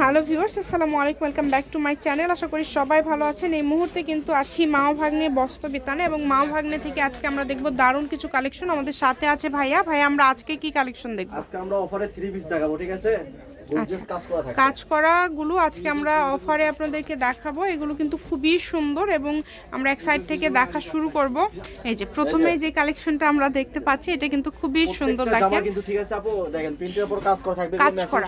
Hello viewers, আসসালামু আলাইকুম, welcome back to my channel. আশা করি সবাই ভালো আছেন। এই মুহূর্তে কিন্তু আছি মাও ভাগ্নে বস্ত্র বিতানে এবং মাও ভাগ্নে থেকে আজকে আমরা দেখব দারুণ কিছু কালেকশন আমাদের সাথে আছে ভাইয়া। ভাইয়া, আমরা আজকে কি কালেকশন দেখব? আজকে আমরা অফারে থ্রি পিস দেখাবো, ঠিক আছে? কাজ থাকে। কাজ করাগুলো আজকে আমরা অফারে আপনাদেরকে দেখাবো। এগুলো কিন্তু খুবই সুন্দর এবং আমরা এক সাইড থেকে দেখা শুরু করব। এই যে প্রথমে যে কালেকশনটা আমরা দেখতে পাচ্ছি এটা কিন্তু খুবই সুন্দর দেখেন। কিন্তু ঠিক আছে আপু দেখেন প্রিন্টের উপর কাজ করা থাকবে।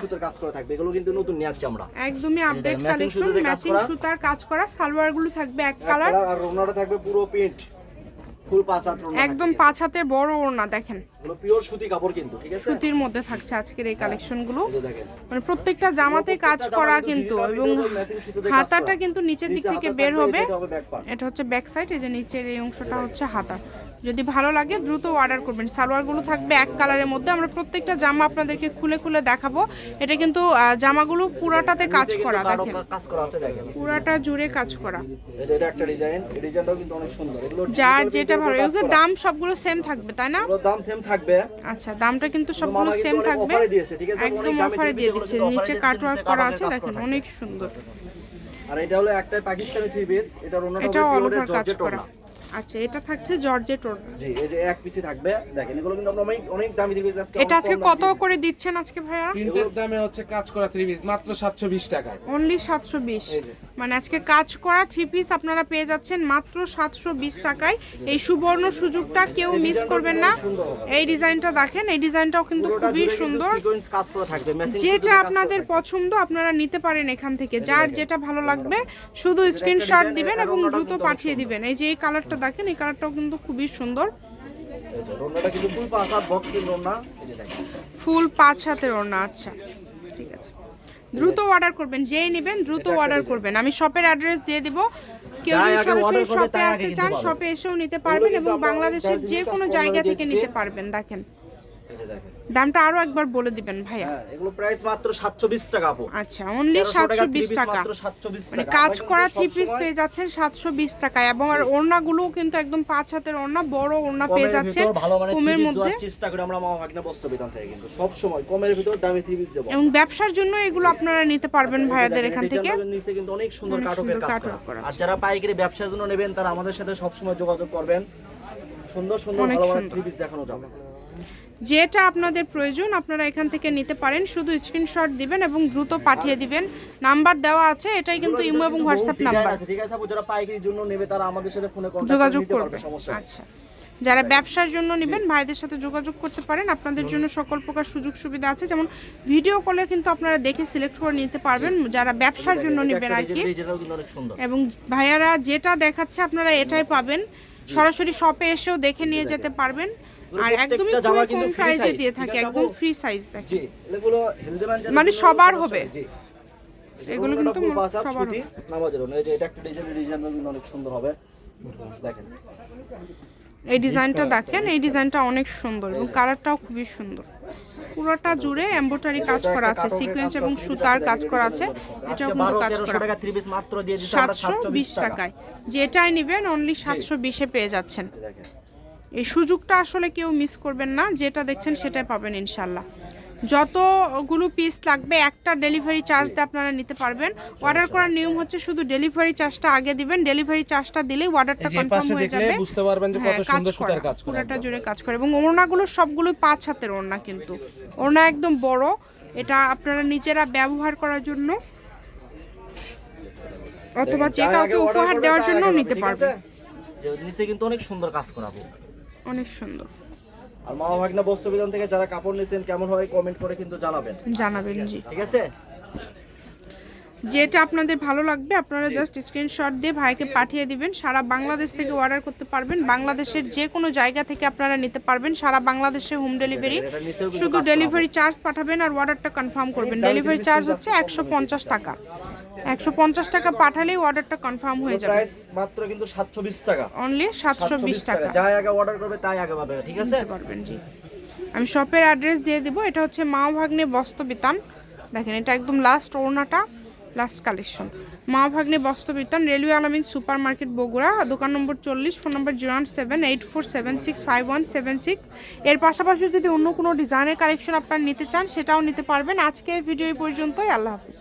সুতার কাজ করা থাকবে এগুলো কিন্তু নতুন নিয়ে আসছি আমরা। একদমই আপডেট কালেকশন ম্যাচিং সুতার কাজ করা সালোয়ারগুলো থাকবে এক কালার আর থাকবে পুরো প্রিন্ট ফুল পাঁচ হাত একদম পাঁচ হাতের বড় ওড়না দেখেন। এগুলো পিওর সুতি কাপড় কিন্তু ঠিক আছে? সুতির মধ্যে থাকছে আজকের এই কালেকশনগুলো। গুলো মানে প্রত্যেকটা জামাতে কাজ করা কিন্তু এবং হাতাটা কিন্তু নিচের দিক থেকে বের হবে। এটা হচ্ছে ব্যাক সাইড এই যে নিচের এই অংশটা হচ্ছে হাতা। যদি ভালো লাগে দ্রুত অর্ডার করবেন। সালোয়ারগুলো থাকবে এক কালারের মধ্যে। আমরা প্রত্যেকটা জামা আপনাদেরকে খুলে খুলে দেখাবো। এটা কিন্তু জামাগুলো পুরাটাতে কাজ করা দেখেন। পুরাটা জুড়ে কাজ করা। এটা একটা ডিজাইন এই ডিজাইনটাও কিন্তু অনেক সুন্দর। এগুলো যার যেটা ভালো করা। দাম সবগুলো সেম থাকবে তাই না? দাম সেম থাকবে। আচ্ছা দামটা কিন্তু সবগুলো সেম থাকবে। একদম অফারে দিয়ে দিচ্ছে, নিচে কাটওয়ার্ক করা আছে দেখেন অনেক সুন্দর। আর এটা হলো একটা পাকিস্তানি থ্রি পিস এটা ওভার কাজ জর্জেট আচ্ছা এটা থাকছে জর্জেট ওড়না। জি এই যে এক পিসে থাকবে দেখেন এগুলো কিন্তু আমরা অনেক অনেক দামি দিবে আজকে এটা আজকে কত করে দিচ্ছেন আজকে ভাইয়া? প্রিন্টের দামে হচ্ছে কাজ করা থ্রি পিস মাত্র সাতশো বিশ টাকায়। অনলি সাতশো বিশ। মানে আজকে কাজ করা থ্রি পিস আপনারা পেয়ে যাচ্ছেন মাত্র সাতশো বিশ টাকায়। এই সুবর্ণ সুযোগটা কেউ মিস করবেন না। এই ডিজাইনটা দেখেন এই ডিজাইনটাও কিন্তু খুবই সুন্দর। যেটা আপনাদের পছন্দ আপনারা নিতে পারেন এখান থেকে। যার যেটা ভালো লাগবে শুধু স্ক্রিনশট দিবেন এবং দ্রুত পাঠিয়ে দিবেন। এই যে এই কালারটা দেখেন এই কালারটাও কিন্তু খুবই সুন্দর। ফুল পাঁচ হাতের ওড়না আচ্ছা। দ্রুত অর্ডার করবেন যেই নেবেন দ্রুত অর্ডার করবেন। আমি শপের অ্যাড্রেস দিয়ে দিব। কেউ যদি সরাসরি শপে আসতে চান শপে এসেও নিতে পারবেন এবং বাংলাদেশের যে কোনো জায়গা থেকে নিতে পারবেন দেখেন। দামটা আরও একবার বলে দিবেন ভাইয়া। হ্যাঁ এগুলো প্রাইস মাত্র 720 টাকা আপু। আচ্ছা অনলি 1300 সাতশো বিশ three piece টাকা। মাত্র 720 মানে টাকা। কাজ করা থ্রি পিস পেয়ে যাচ্ছেন সাতশো বিশ টাকায় এবং আর ওড়নাগুলোও কিন্তু একদম পাঁচ হাতের ওড়না বড় ওড়না পেয়ে যাচ্ছেন ভালো কমের মধ্যে। চেষ্টা করি আমরা মামা ভাগনা বস্ত্র বেতন থেকে কিন্তু সব সময় কমের ভিতর দামি থ্রি পিস দেবো। এবং ব্যবসার জন্য এগুলো আপনারা নিতে পারবেন ভাইয়াদের এখান থেকে। নিচে কিন্তু অনেক সুন্দর কাটকের কাজ করা। আর যারা পাইকারি ব্যবসার জন্য নেবেন তারা আমাদের সাথে সব সময় যোগাযোগ করবেন। সুন্দর সুন্দর অনেক ভালো থ্রি পিস দেখানো যাবে। যেটা আপনাদের প্রয়োজন আপনারা এখান থেকে নিতে পারেন। শুধু স্ক্রিনশট দিবেন এবং দ্রুত পাঠিয়ে দিবেন। নাম্বার দেওয়া আছে এটাই কিন্তু ইমো এবং হোয়াটসঅ্যাপ নাম্বার। ঠিক আছে? আপু যারা পাইকারির জন্য নেবে তারা আমাদের সাথে ফোনে কন্টাক্ট যোগাযোগ করবে। আচ্ছা। যারা ব্যবসার জন্য নেবেন ভাইদের সাথে যোগাযোগ করতে পারেন। আপনাদের জন্য সকল প্রকার সুযোগ সুবিধা আছে। যেমন ভিডিও কলে কিন্তু আপনারা দেখে সিলেক্ট করে নিতে পারবেন। যারা ব্যবসার জন্য নেবেন আর কি এবং ভাইয়ারা যেটা দেখাচ্ছে আপনারা এটাই পাবেন। সরাসরি শপে এসেও দেখে নিয়ে যেতে পারবেন। আর একদমই খুবই কম দিয়ে থাকে একদম ফ্রি সাইজ দেখেন। মানে সবার হবে। এগুলো কিন্তু সবার নামাজের এই যে এটা একটা ডিজাইন ডিজাইনটা কিন্তু অনেক সুন্দর হবে। দেখেন। এই ডিজাইনটা দেখেন এই ডিজাইনটা অনেক সুন্দর এবং কালারটাও খুবই সুন্দর। পুরোটা জুড়ে এমব্রয়ডারি কাজ করা আছে সিকোয়েন্স এবং সুতার কাজ করা আছে। এটাও কিন্তু কাজ করা। টাকা 3 পিস মাত্র দিয়ে দিচ্ছি সাতশো বিশ 720 টাকায়। যেটাই নেবেন অনলি সাতশো বিশে পেয়ে যাচ্ছেন। দেখেন। এই সুযোগটা আসলে কেউ মিস করবেন না যেটা দেখছেন সেটাই পাবেন ইনশাল্লাহ যতগুলো পিস লাগবে একটা ডেলিভারি চার্জ দিয়ে আপনারা নিতে পারবেন। অর্ডার করার নিয়ম হচ্ছে শুধু ডেলিভারি চার্জটা আগে দিবেন ডেলিভারি চার্জটা দিলেই অর্ডারটা কনফার্ম হয়ে যাবে। বুঝতে পারবেন যে হ্যাঁ, কত সুন্দর সুতার কাজ করা পুরোটা জুড়ে কাজ করে। এবং ওড়নাগুলো সবগুলো পাঁচ হাতের ওড়না কিন্তু। ওড়না একদম বড় এটা আপনারা নিজেরা ব্যবহার করার জন্য অথবা যে কাউকে উপহার দেওয়ার জন্য নিতে পারবেন। নিচে কিন্তু অনেক সুন্দর কাজ করা আপু। অনেক সুন্দর। আর মামা ভাগনা বস্ত্র বিধান থেকে যারা কাপড় নিয়েছেন কেমন হয় কমেন্ট করে কিন্তু জানাবেন। জানাবেন জি। ঠিক আছে? যেটা আপনাদের ভালো লাগবে আপনারা জাস্ট স্ক্রিনশট দিয়ে ভাইকে পাঠিয়ে দিবেন। সারা বাংলাদেশ থেকে অর্ডার করতে পারবেন। বাংলাদেশের যে কোনো জায়গা থেকে আপনারা নিতে পারবেন। সারা বাংলাদেশে হোম ডেলিভারি শুধু ডেলিভারি চার্জ পাঠাবেন আর অর্ডারটা কনফার্ম করবেন। ডেলিভারি চার্জ হচ্ছে একশো পঞ্চাশ টাকা। একশো পঞ্চাশ টাকা পাঠালেই অর্ডারটা কনফার্ম হয়ে যাবে। প্রাইস মাত্র কিন্তু 720 টাকা। অনলি সাতশো বিশ 720 টাকা। যাই আগে অর্ডার করবে তাই আগে পাবে ঠিক আছে? পারবেন জি। আমি শপের অ্যাড্রেস দিয়ে দিব এটা হচ্ছে মাও ভাগ্নে বস্ত্র বিতান দেখেন এটা একদম লাস্ট ওড়নাটা last collection Maa Bhagne Bastrabitan railway Alamin super market Bogura দোকান নম্বর চল্লিশ phone number zero one seven eight four seven six five one seven six. এর পাশাপাশি যদি অন্য কোনো ডিজাইনের কালেকশন আপনারা নিতে চান সেটাও নিতে পারবেন। আজকের ভিডিও এই পর্যন্তই আল্লাহ হাফিজ।